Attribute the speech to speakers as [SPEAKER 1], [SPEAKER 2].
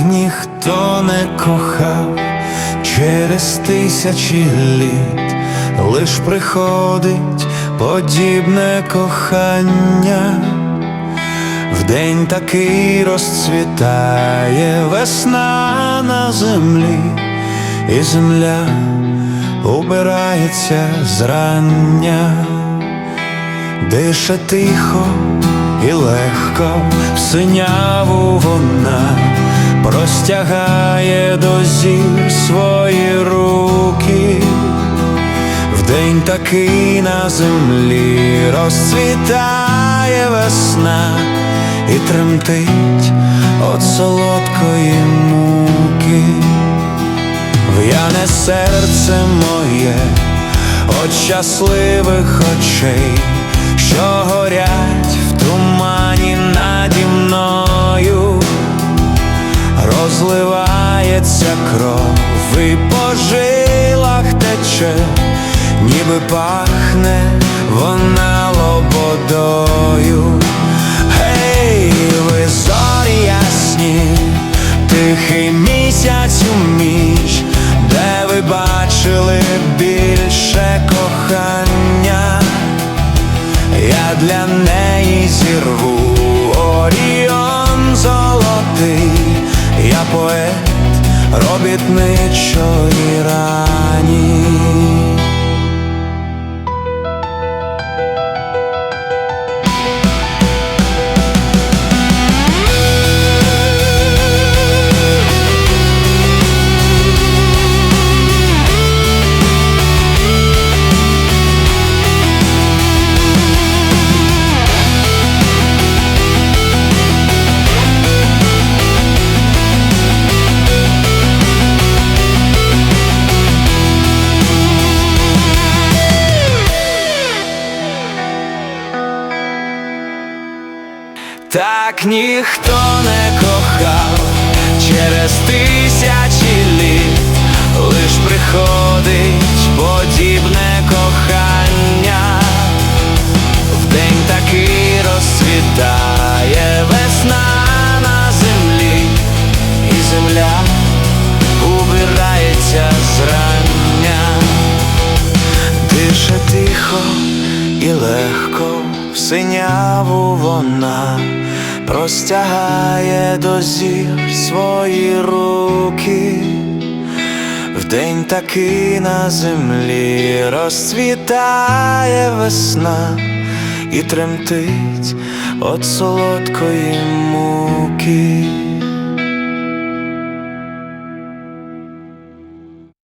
[SPEAKER 1] ніхто не кохав через тисячі літ, лиш приходить подібне кохання. Вдень такий розцвітає весна на землі, і земля убирається зрання, дише тихо і легко синяву вона простягає до зір свої руки. Вдень такий на землі розцвітає весна і тремтить от солодкої муки. В'яне серце моє от щасливих очей, розливається кров і по жилах тече, ніби пахне вона лободою. Гей, ви зорі ясні, тихий місяць у між, де ви бачили більше кохання, я для неї зірву поет робітничої рані. Так ніхто не кохав через тисячі літ, лиш приходить подібне кохання, вдень такий розцвітає весна на землі, і земля убирається зрання, дише тихо і легко в синяву вона простягає до зір свої руки. Вдень таки на землі розцвітає весна і тремтить от солодкої муки.